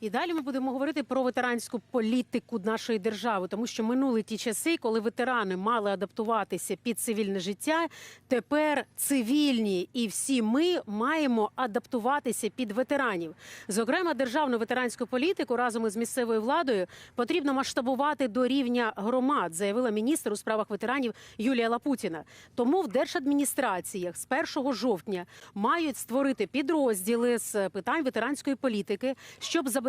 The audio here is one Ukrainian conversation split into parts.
І далі ми будемо говорити про ветеранську політику нашої держави, тому що минули ті часи, коли ветерани мали адаптуватися під цивільне життя. Тепер цивільні і всі ми маємо адаптуватися під ветеранів. Зокрема, державну ветеранську політику разом із місцевою владою потрібно масштабувати до рівня громад, заявила міністр у справах ветеранів Юлія Лапутіна. Тому в держадміністраціях з 1 жовтня мають створити підрозділи з питань ветеранської політики, щоб забезпечити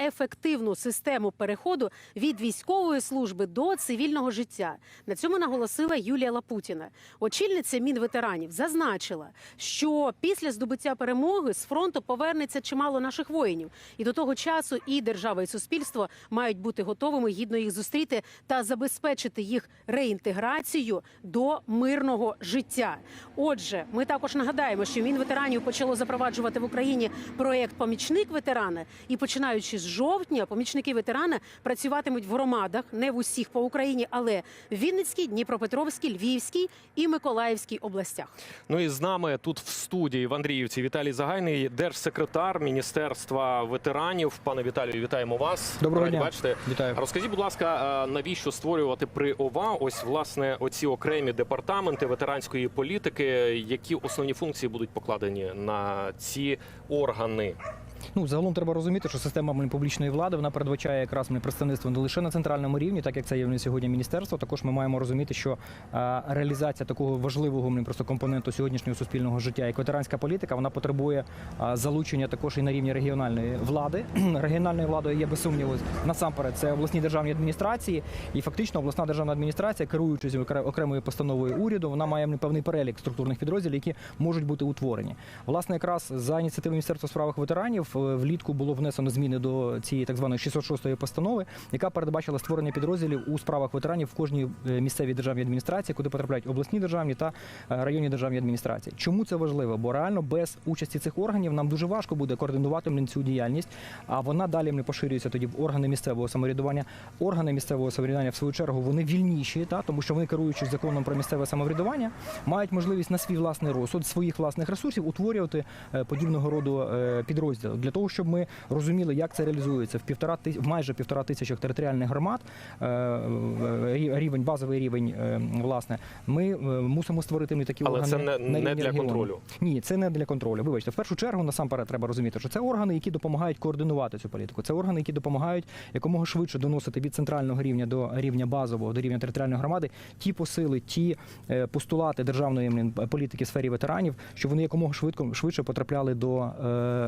ефективну систему переходу від військової служби до цивільного життя. На цьому наголосила Юлія Лапутіна. Очільниця Мінветеранів зазначила, що після здобуття перемоги з фронту повернеться чимало наших воїнів, і до того часу і держава, і суспільство мають бути готовими гідно їх зустріти та забезпечити їх реінтеграцію до мирного життя. Отже, ми також нагадаємо, що Мінветеранів почало запроваджувати в Україні проєкт Помічник ветерана, і починаючи з жовтня, помічники ветерана працюватимуть в громадах, не в усіх по Україні, але в Вінницькій, Дніпропетровській, Львівській і Миколаївській областях. Ну і з нами тут в студії в Андріївці Віталій Загайний, держсекретар Міністерства ветеранів. Пане Віталію, вітаємо вас. Доброго дня. бачити. Вітаю. Розкажіть, будь ласка, навіщо створювати при ОВА ось власне оці окремі департаменти ветеранської політики? Які основні функції будуть покладені на ці органи? Ну загалом треба розуміти, що система публічної влади вона передбачає якраз представництво не лише на центральному рівні, так як це є сьогодні міністерство. Також ми маємо розуміти, що реалізація такого важливого просто компоненту сьогоднішнього суспільного життя, як ветеранська політика, вона потребує залучення також і на рівні регіональної влади. Регіональною владою є без сумніву насамперед це обласні державні адміністрації, і фактично обласна державна адміністрація, керуючись окре- окремою постановою уряду, вона має певний перелік структурних підрозділів, які можуть бути утворені. Власне, якраз за ініціативи Міністерства справах ветеранів влітку було внесено зміни до цієї так званої 606 постанови, яка передбачила створення підрозділів у справах ветеранів в кожній е, місцевій державній адміністрації, куди потрапляють обласні державні та е, районні державні адміністрації. Чому це важливо? Бо реально без участі цих органів нам дуже важко буде координувати цю діяльність, а вона далі не поширюється тоді в органи місцевого самоврядування. Органи місцевого самоврядування, в свою чергу, вони вільніші, та тому що вони керуючись законом про місцеве самоврядування, мають можливість на свій власний розсуд, своїх власних ресурсів утворювати е, подібного роду підрозділи для того, щоб ми розуміли, як це реалізується в півтора ти- в майже півтора тисячах територіальних громад. е, Рівень, базовий рівень, е, власне, ми е, мусимо створити ми такі Але органи це не- на не рівні для регіону. контролю. Ні, це не для контролю. Вибачте, в першу чергу насамперед треба розуміти, що це органи, які допомагають координувати цю політику. Це органи, які допомагають якомога швидше доносити від центрального рівня до рівня базового, до рівня територіальної громади ті посили, ті е, постулати державної політики в сфері ветеранів, щоб вони якомога швидко швидше потрапляли до е,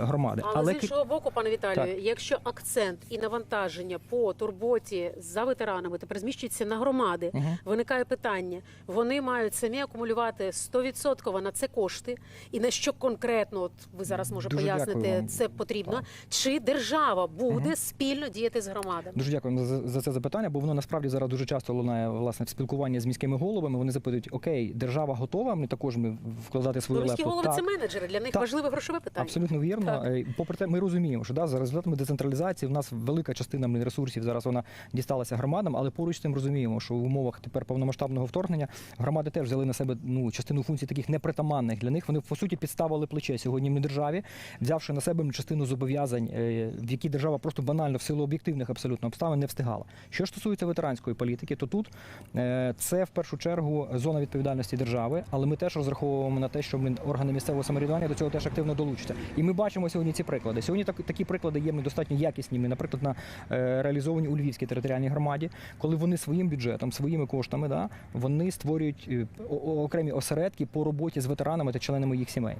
громади. Але, з іншого боку, пане Віталію, Так. якщо акцент і навантаження по турботі за ветеранами тепер зміщується на громади, Мгм. виникає питання: вони мають самі акумулювати 100% на це кошти, і на що конкретно, от ви зараз може Дуже пояснити, це потрібно, Так. чи держава буде Мгм. спільно діяти з громадами? Дуже дякую за, за це запитання, бо воно насправді зараз дуже часто лунає власне в спілкуванні з міськими головами. Вони запитують: Окей, держава готова. Ми також ми вкладати свою Ну, міські голови Так. це менеджери, для них Так. важливе грошове питання. Абсолютно вірно. Так. Попри те, ми розуміємо, що да, за результатами децентралізації в нас велика частина ресурсів зараз вона дісталася громадам, але поруч з цим розуміємо, що в умовах тепер повномасштабного вторгнення громади теж взяли на себе ну частину функцій таких непритаманних для них. Вони по суті підставили плече сьогодні в державі, взявши на себе частину зобов'язань, е, в які держава просто банально в силу об'єктивних абсолютно обставин не встигала. Що стосується ветеранської політики, то тут е, це в першу чергу зона відповідальності держави, але ми теж розраховуємо на те, що блін, органи місцевого самоврядування до цього теж активно долучаться. І ми бачимо сьогодні ці приклади. Сьогодні так, такі приклади є достатньо якісними, наприклад, на е, реалізовані у Львівській територіальній громаді, коли вони своїм бюджетом, своїми коштами, да, вони створюють е, окремі осередки по роботі з ветеранами та членами їх сімей.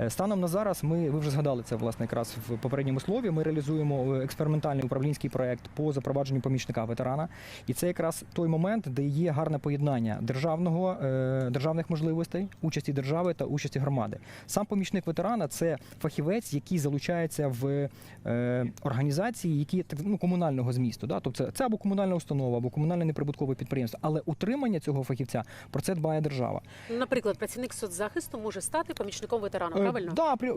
Е, Станом на зараз ми ви вже згадали це власне якраз в попередньому слові. Ми реалізуємо е, експериментальний управлінський проект по запровадженню помічника ветерана. І це якраз той момент, де є гарне поєднання державного е, державних можливостей, участі держави та участі громади. Сам помічник ветерана це фахівець, який залучається в е, організації, які ну комунального змісту. Да? Тобто це, це або комунальна установа, або комунальне неприбуткове підприємство. Але утримання цього фахівця про це дбає держава. Наприклад, працівник соцзахисту може стати помічником ветерана, Е, правильно? Да, при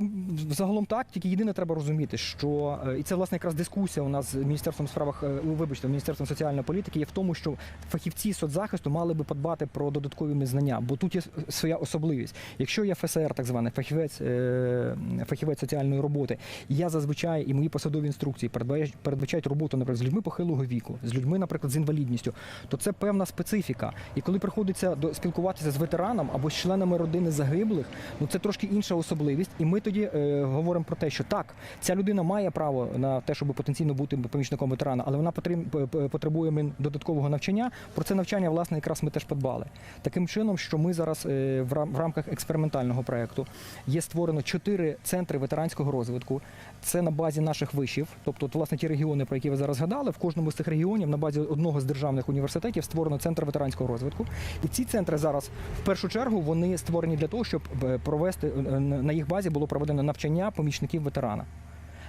загалом так. Тільки єдине треба розуміти, що е, і це власне якраз дискусія у нас з міністерством справах е, вибачте, міністерством соціальної політики є в тому, що фахівці соцзахисту мали би подбати про додаткові знання, бо тут є своя особливість. Якщо є ФСР, так званий фахівець, е, фахівець соціальної роботи, Я зазвичай і мої посадові інструкції передбачають, роботу, наприклад, з людьми похилого віку, з людьми, наприклад, з інвалідністю, то це певна специфіка. І коли приходиться до спілкуватися з ветераном або з членами родини загиблих, ну це трошки інша особливість. І ми тоді е, говоримо про те, що так, ця людина має право на те, щоб потенційно бути помічником ветерана, але вона потребує додаткового навчання. Про це навчання, власне, якраз ми теж подбали. Таким чином, що ми зараз е, в рамках експериментального проекту є створено чотири центри ветеранського розвитку. Це на базі наших вишів, тобто, власне, ті регіони, про які ви зараз згадали, в кожному з цих регіонів на базі одного з державних університетів створено центр ветеранського розвитку. І ці центри зараз в першу чергу вони створені для того, щоб е, провести е, на їх базі було проведено навчання помічників ветерана.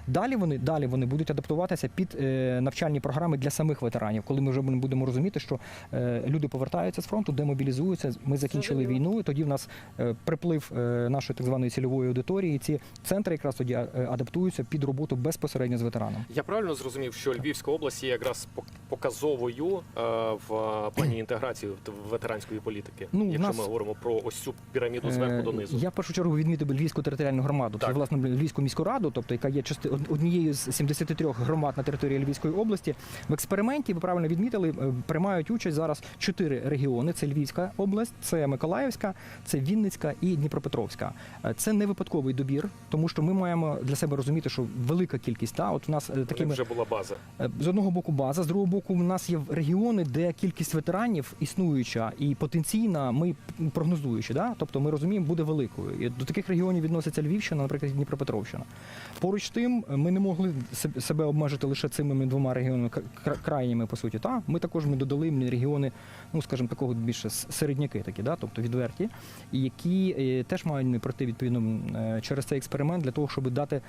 Далі вони далі вони будуть адаптуватися під е, навчальні програми для самих ветеранів, коли ми вже будемо розуміти, що е, люди повертаються з фронту, демобілізуються. Ми закінчили війну. і Тоді в нас е, приплив е, нашої так званої цільової аудиторії. і Ці центри якраз тоді адаптуються під роботу безпосередньо з ветераном. Я правильно зрозумів, що Львівська область є якраз пок- показовою е, в плані інтеграції в- ветеранської політики, Ну, якщо нас- ми говоримо про ось цю піраміду зверху Е, донизу. Я в першу чергу відмітив Львівську територіальну громаду. Це Так. власне Львівську міську раду, тобто яка є части од- однією з 73 громад на території Львівської області. В експерименті ви правильно відмітили, е, приймають участь зараз чотири регіони: це Львівська область, це Миколаївська, це Вінницька і Дніпропетровська. Е, Це не випадковий добір, тому що ми маємо для себе розуміти, що велика кількість та от у нас е, Такими... вже була база. З одного боку база, з другого боку, у нас є регіони, де кількість ветеранів існуюча і потенційна, ми прогнозуючи, да? тобто ми розуміємо, буде великою. І до таких регіонів відноситься Львівщина, наприклад, Дніпропетровщина. Поруч з тим, ми не могли се- себе обмежити лише цими двома регіонами кра- кра- крайніми, по суті. Та? Ми також ми додали регіони, ну скажімо, такого більше середняки, такі, да? тобто відверті, які е, теж мають не пройти відповідно е, через цей експеримент для того, щоб дати.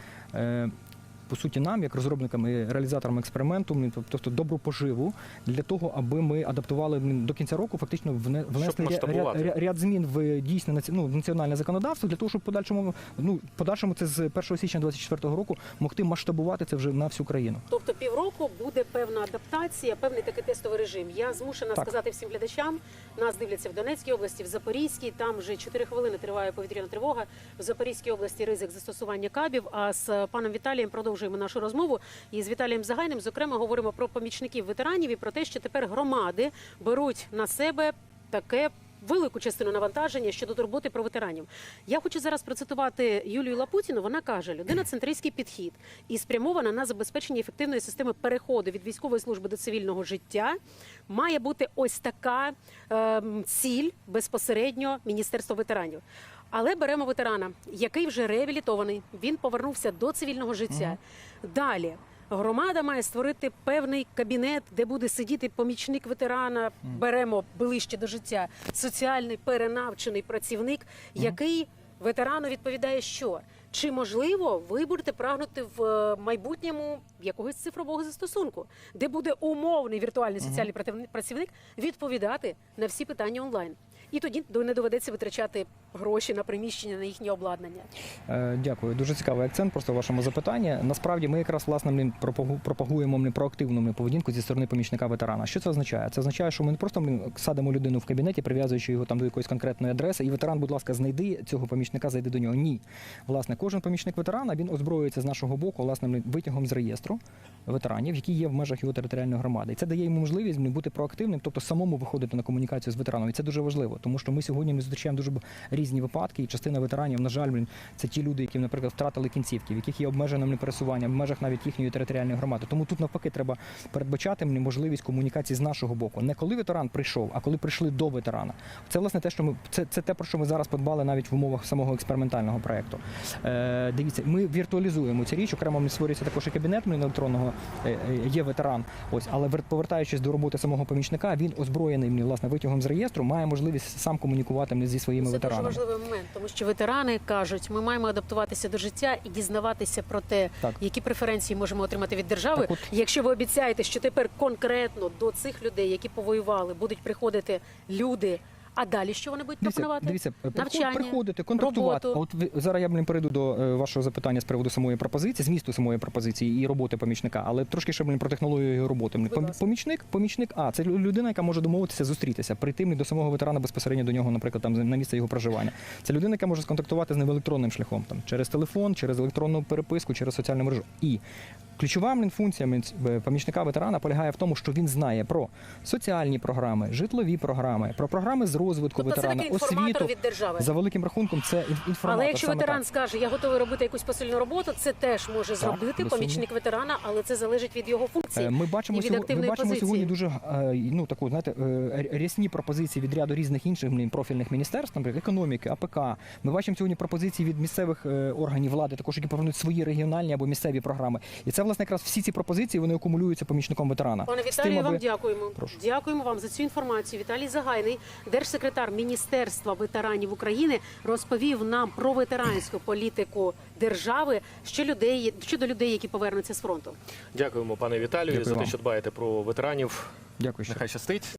По суті, нам, як розробникам і реалізаторам експерименту, тобто добру поживу для того, аби ми адаптували до кінця року, фактично вне- внесли ряд, ряд, ряд змін в дійсне наці- ну, в національне законодавство для того, щоб подальшому ну подальшому це з 1 січня 2024 року могти масштабувати це вже на всю країну. Тобто півроку буде певна адаптація, певний такий тестовий режим. Я змушена Так. сказати всім глядачам. Нас дивляться в Донецькій області, в Запорізькій. Там вже 4 хвилини триває повітряна тривога. В Запорізькій області ризик застосування кабів. А з паном Віталієм продовжуємо нашу розмову. І з Віталієм Загайним, зокрема, говоримо про помічників ветеранів і про те, що тепер громади беруть на себе таке. Велику частину навантаження щодо турботи про ветеранів. Я хочу зараз процитувати Юлію Лапутіну. Вона каже: людина центристський підхід і спрямована на забезпечення ефективної системи переходу від військової служби до цивільного життя. Має бути ось така ем, ціль безпосередньо Міністерства ветеранів. Але беремо ветерана, який вже реабілітований. Він повернувся до цивільного життя. Далі. Громада має створити певний кабінет, де буде сидіти помічник ветерана. Беремо ближче до життя соціальний перенавчений працівник, який ветерану відповідає, що чи можливо ви будете прагнути в е, майбутньому якогось цифрового застосунку, де буде умовний віртуальний соціальний против- працівник відповідати на всі питання онлайн. І тоді не доведеться витрачати гроші на приміщення на їхнє обладнання. Е, Дякую. Дуже цікавий акцент просто в вашому запитанні. Насправді ми якраз власне пропагуємо ми проактивну поведінку зі сторони помічника ветерана. Що це означає? Це означає, що ми не просто садимо людину в кабінеті, прив'язуючи його там до якоїсь конкретної адреси, і ветеран, будь ласка, знайди цього помічника, зайди до нього. Ні. Власне, кожен помічник ветерана він озброюється з нашого боку власним витягом з реєстру ветеранів, які є в межах його територіальної громади. І це дає йому можливість бути проактивним, тобто самому виходити на комунікацію з ветераном. І це дуже важливо, тому що ми сьогодні ми зустрічаємо дуже різні випадки, і частина ветеранів, на жаль, це ті люди, які, наприклад, втратили кінцівки, в яких є обмеженим пересування в межах навіть їхньої територіальної громади. Тому тут навпаки треба передбачати можливість комунікації з нашого боку. Не коли ветеран прийшов, а коли прийшли до ветерана. Це власне те, що ми це, це те, про що ми зараз подбали навіть в умовах самого експериментального проекту. Е, дивіться, ми віртуалізуємо цю річ. Окремо створюється також і кабінет електронного е, е, є ветеран. Ось, але повертаючись до роботи самого помічника, він озброєний власне витягом з реєстру, має можливість сам комунікувати зі своїми Це ветеранами. дуже важливий момент, тому що ветерани кажуть, ми маємо адаптуватися до життя і дізнаватися про те, Так. які преференції можемо отримати від держави. От- Якщо ви обіцяєте, що тепер конкретно до цих людей, які повоювали, будуть приходити люди. А далі що вони будуть пропонувати? дивіться, приход- Навчання, приходити, контактувати. роботу. От зараз я блін, перейду до е, вашого запитання з приводу самої пропозиції, змісту самої пропозиції і роботи помічника, але трошки ще блін, про технологію його роботи. Помічник, помічник, а це людина, яка може домовитися, зустрітися, прийти до самого ветерана безпосередньо до нього, наприклад, там на місце його проживання. Це людина, яка може сконтактувати з ним електронним шляхом, там через телефон, через електронну переписку, через соціальну мережу. І ключова функція е, помічника ветерана полягає в тому, що він знає про соціальні програми, житлові програми, про програми з розвитку Тобто ветерана, інформатор освіту. від держави. За великим рахунком, це ін- інформатор. Але якщо саме ветеран так. скаже, я готовий робити якусь посильну роботу, це теж може зробити без помічник ветерана, але це залежить від його Е, функції. Ми бачимо, і від сьогодні, ми бачимо позиції. сьогодні дуже е, ну таку знаєте е, рясні пропозиції від ряду різних інших профільних міністерств, наприклад, економіки, АПК. Ми бачимо сьогодні пропозиції від місцевих е, органів влади, також які пропонують свої регіональні або місцеві програми. І це власне якраз всі ці пропозиції вони акумулюються помічником ветерана. Пане Віталію, вам дякуємо. Прошу. Дякуємо вам за цю інформацію. Віталій Загайний, держсекретар Міністерства ветеранів України, розповів нам про ветеранську політику держави що людей щодо людей, які повернуться з фронту. Дякуємо, пане Віталію, Дякую за те, що дбаєте про ветеранів. Дякую. Нехай щастить.